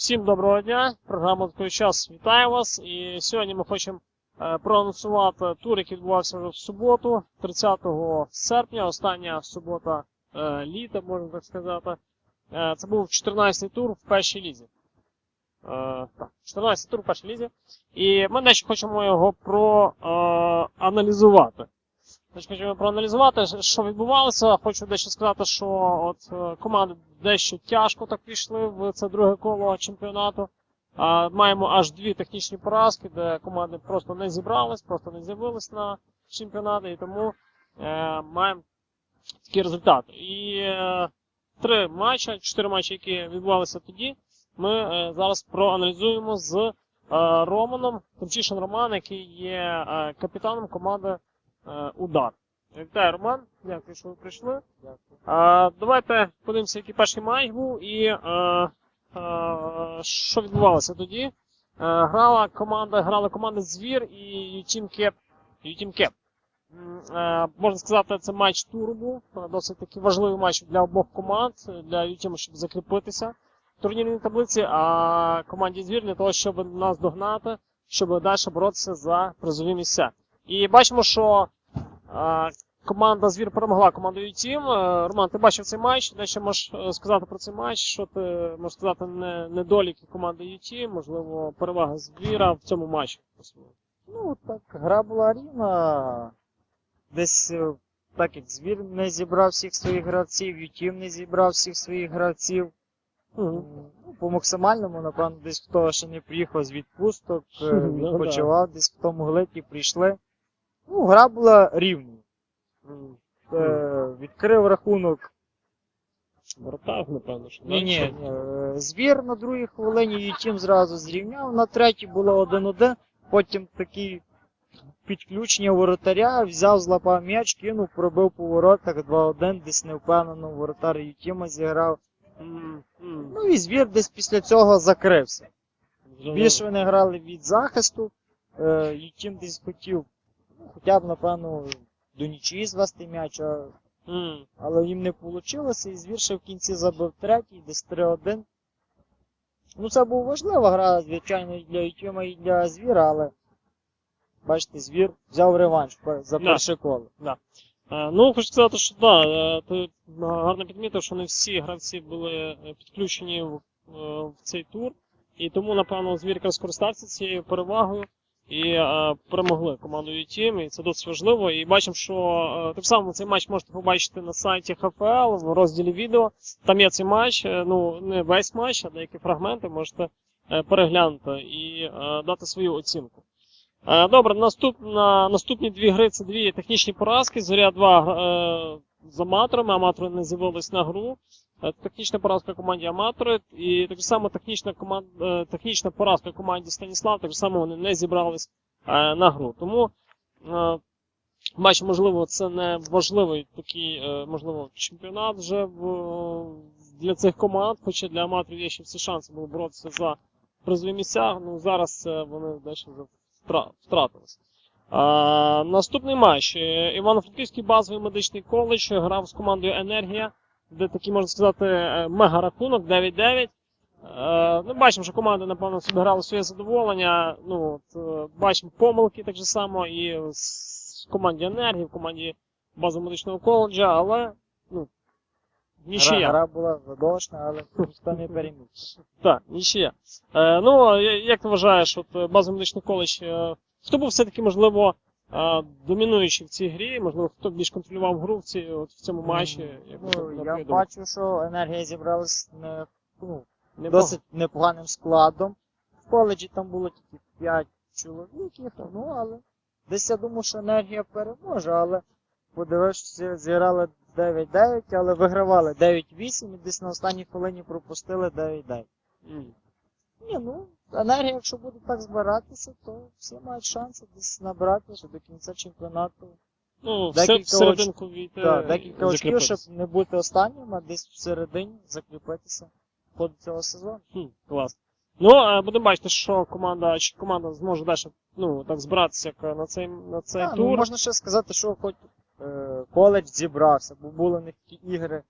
Всім доброго дня. Програма «Такий час вітає вас. І сьогодні ми хочемо е, проанонсувати тур, який відбувався вже в суботу, 30 серпня, остання субота е, літа, можна так сказати. Е, це був 14-й тур в першій лізі. Так, 14-й тур в першій лізі. І ми дещо хочемо його проаналізувати. Значить, хочемо проаналізувати, що відбувалося. Хочу дещо сказати, що от е, команди дещо тяжко так пішли в це друге коло чемпіонату. Маємо аж дві технічні поразки, де команди просто не зібрались, просто не з'явились на чемпіонаті, і тому е, маємо такі результати. І е, три матчі, чотири матчі, які відбувалися тоді, ми зараз проаналізуємо з Романом, Тимчишин Роман, який є капітаном команди Удар. Вітаю, Роман. Дякую, що ви прийшли. А, давайте подивимося, який перший матч був і е, е, що відбувалося тоді. Е, грала команда, грала команда Звір і Team Cap. Team Cap. Е, можна сказати, це матч туру був. Е, Досить таки важливий матч для обох команд, для UTM, щоб закріпитися в турнірній таблиці, а команді Звір для того, щоб нас догнати, щоб далі боротися за призові місця. І бачимо, що е, Команда Звір перемогла команду Team. Е, Роман, ти бачив цей матч. Дещо можеш е, сказати про цей матч? Що ти можеш сказати не, недоліки команди UT, можливо, перевага Звіра в цьому матчі? Ну, так, гра була рівна. Десь так як звір не зібрав всіх своїх гравців, Ютім не зібрав всіх своїх гравців. Ну, по максимальному, напевно, десь хто ще не приїхав з відпусток, Ну, відпочивав, десь хто могли, ті прийшли. Ну, гра була рівною. Е, відкрив рахунок. Воротар, напевно, що. Ні, ні, е, Звір на другій хвилині Ютім зразу зрівняв, на третій було 1-1, потім такий підключення воротаря, взяв, злапав м'яч, кинув, пробив по воротах 2-1, десь невпевнено воротар Ютіма зіграв. Ну і звір десь після цього закрився. Більше вони грали від захисту, е, Ютім десь хотів, ну, хоча б, напевно, до нічиї звести м'яч, а М, але їм не вийшло, і звір ще в кінці забив третій, десь 3-1. Ну, це була важлива гра, звичайно, і для Ютюма, і для звіра, але бачите, звір взяв реванш за Да. перше коло. Е, Ну, хочу сказати, що да, ти е, гарно підмітив, що не всі гравці були е, підключені в, в цей тур, і тому, напевно, звір якраз скористався цією перевагою і е, перемогли команду UTM, і це досить важливо. І бачимо, що е, так само цей матч можете побачити на сайті ХФЛ в розділі відео. Там є цей матч, е, ну не весь матч, а деякі фрагменти можете переглянути і дати свою оцінку. Добре, наступна, наступні дві гри це дві технічні поразки. Зоря 2 е, з аматорами. Аматори не з'явились на гру. Е, технічна поразка команді Аматори. І так само технічна, команд, е, технічна поразка команді Станіслав. Так само вони не зібрались е, на гру. Тому бачу, можливо, це не важливий такий, можливо, чемпіонат вже для цих команд, хоча для аматорів є ще всі шанси було боротися за призові місця. Ну зараз вони дещо вже втра- втратилися. Наступний матч. Івано-Франківський базовий медичний коледж грав з командою Енергія, де такий, можна сказати, е, мега-рахунок 9-9. Е, ну, бачимо, що команда, напевно, собі грала своє задоволення. Ну, от, е, бачимо помилки так же само і в команді Енергії, в команді базового медичного коледжа, але ну, нічия. гра була задовжна, але ніхто не переміг. Так, нічия. Ну, як ти вважаєш, от базовий медичний коледж, хто був все-таки, можливо, домінуючий в цій грі, можливо, хто більш контролював гру в, цій, от, в цьому матчі? Як Ну, я бачу, що енергія зібралась не, ну, Не досить непоганим складом. В коледжі там було тільки 5 чоловіків, ну але десь я думав, що енергія переможе, але подивившися, зіграли 9-9, але вигравали 9-8 і десь на останній хвилині пропустили 9-9. М. Ні, ну, енергія, якщо буде так збиратися, то всі мають шанси десь набрати, до кінця чемпіонату. Ну, Декілька все в серединку війти. Так, декілька очків, щоб не бути останнім, а десь всередині закріпитися в ході цього сезону. Хм, клас. Ну, е, будемо бачити, що команда, чи команда зможе далі ну, так збиратися як на цей, на цей Та, ну, можна ще сказати, що хоч е, коледж зібрався, бо були в них такі ігри.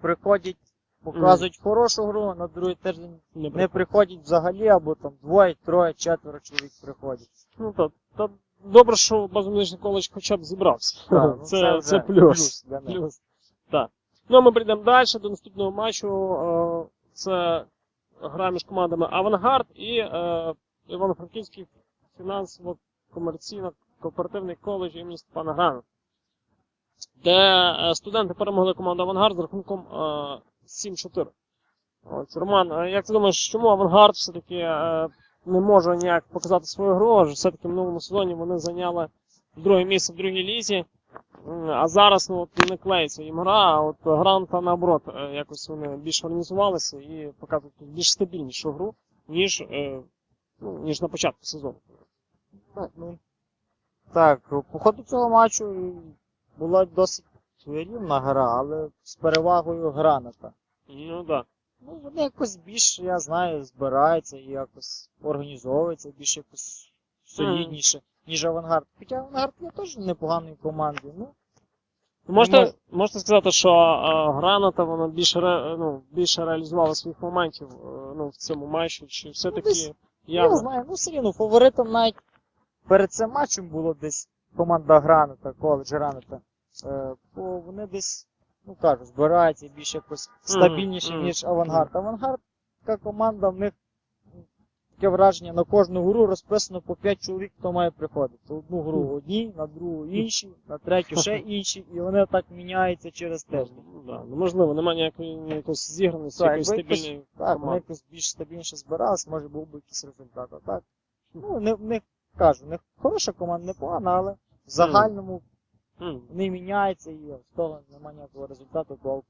Приходять показують хорошу гру, на другий тиждень Не не приходять взагалі, або там двоє, троє, четверо чоловік приходять. Ну так, та добре, що базовий коледж хоча б зібрався. Так, ну, це, вже це плюс. для них. Плюс. Так. Ну а ми прийдемо далі до наступного матчу. Е, Це гра між командами Авангард і е, Івано-Франківський фінансово-комерційно-кооперативний коледж імені Степана Грана, де е, студенти перемогли команду Авангард з рахунком 7-4. Ось, Роман, як ти думаєш, чому Авангард все-таки е, не може ніяк показати свою гру? Адже все-таки в минулому сезоні вони зайняли друге місце в другій лізі. А зараз ну, от не клеїться їм гра, а от гранта наоборот, е, якось вони більш організувалися і показують більш стабільнішу гру, ніж, е, ну, ніж на початку сезону. Так, ну, по ходу цього матчу була досить рівна гра, але з перевагою граната. Ну так. Да. Ну, вони якось більш, я знаю, збираються і якось організовуються, більш якось солідніше, ніж авангард. Хоча авангард є теж непоганою командою. Ну, Можете, Мож- можете сказати, що е, Граната вона більше, ре, ну, більше реалізувала своїх моментів е, ну, в цьому матчі, чи все-таки десь- я я знаю, ну все рівно, фаворитом навіть перед цим матчем було десь команда Граната, коледж Граната. Е, бо вони десь, ну кажу, збираються більш якось стабільніше, ніж авангард. Авангард, така команда, в них таке враження, на кожну гру розписано по 5 чоловік, хто має приходити. Одну гру одні, на другу інші, на третю ще інші, і вони так міняються через тиждень. Ну, да. ну, можливо, немає ніякої якоїсь зіграності, якоїсь стабільної Так, вони якось більш стабільніше збиралися, може був би якийсь результат. А так, ну, не, не кажу, не хороша команда, непогана, але в загальному не міняється і з того немає ніякого результату, гол.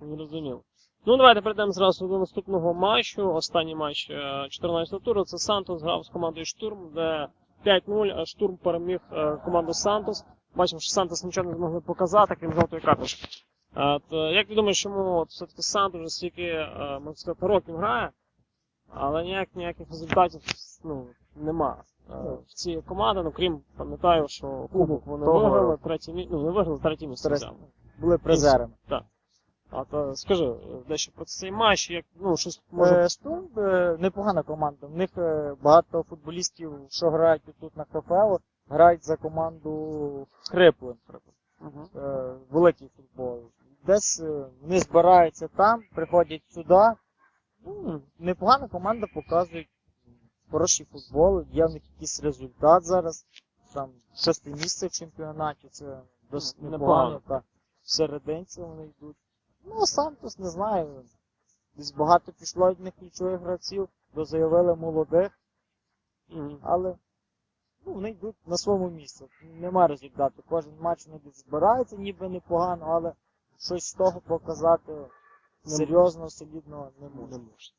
Зрозуміло. Ну, давайте перейдемо зразу до наступного матчу. Останній матч е, 14 туру. Це Сантос грав з командою Штурм, де 5-0 Штурм переміг е, команду Сантос. Бачимо, що Сантос нічого не змогли показати, крім жовтої карточки. Е, Як ти думаєш, чому все-таки Сантос вже стільки, е, можна сказати, років грає, але ніяк, ніяких результатів ну, нема. Е, В цій команди, ну крім, пам'ятаю, що кубок вони Того виграли, третє місце, ну не виграли, третє місце взяли. Були призерами. Так. А то скажи е, дещо про цей матч, як ну щось може. Е, Штурм е, непогана команда. В них е, багато футболістів, що грають тут на КФЛ, грають за команду Хриплин. Мгм. Е, Великий футбол. Десь е, вони збираються там, приходять сюди. Ну, непогана команда показує хороший футбол, є в них якийсь результат зараз. Там шосте місце в чемпіонаті, це досить Ну, непогано. Та серединці вони йдуть. Ну, Сантос не знаю. Десь багато пішло від них ключових гравців, дозаявили молодих, Мгм. але ну, вони йдуть на своєму місці. Нема результату. Кожен матч вони десь збираються, ніби непогано, але щось з того показати серйозно, солідно не Не можуть.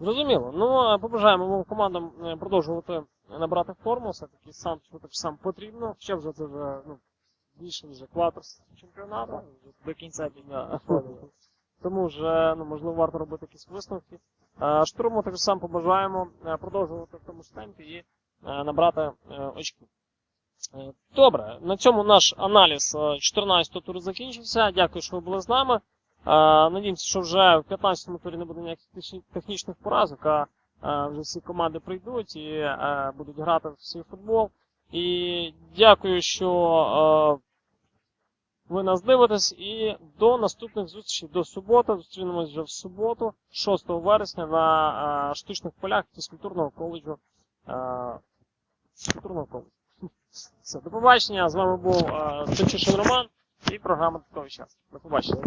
Зрозуміло. Ну, побажаємо обом командам е, продовжувати набрати форму, все-таки сам так сам потрібно. Ще вже це вже ну, більше вже квартал чемпіонату. До кінця підходили. Тому вже ну, можливо варто робити якісь висновки. Е, Штурму так само побажаємо е, продовжувати в тому ж темпі і е, набрати е, очки. Е, Добре, на цьому наш аналіз 14-го туру закінчився. Дякую, що ви були з нами. Е, Надіємося, що вже в 15-му турі не буде ніяких технічних поразок, а е, вже всі команди прийдуть і е, будуть грати в свій футбол. І дякую, що ви нас дивитесь. І до наступних зустрічей до суботи. Зустрінемось вже в суботу, 6 вересня, на штучних полях фізкультурного коледжу. Фізкультурного коледжу. Все, до побачення. З вами був Тимчишин Роман і програма Такий час. До побачення.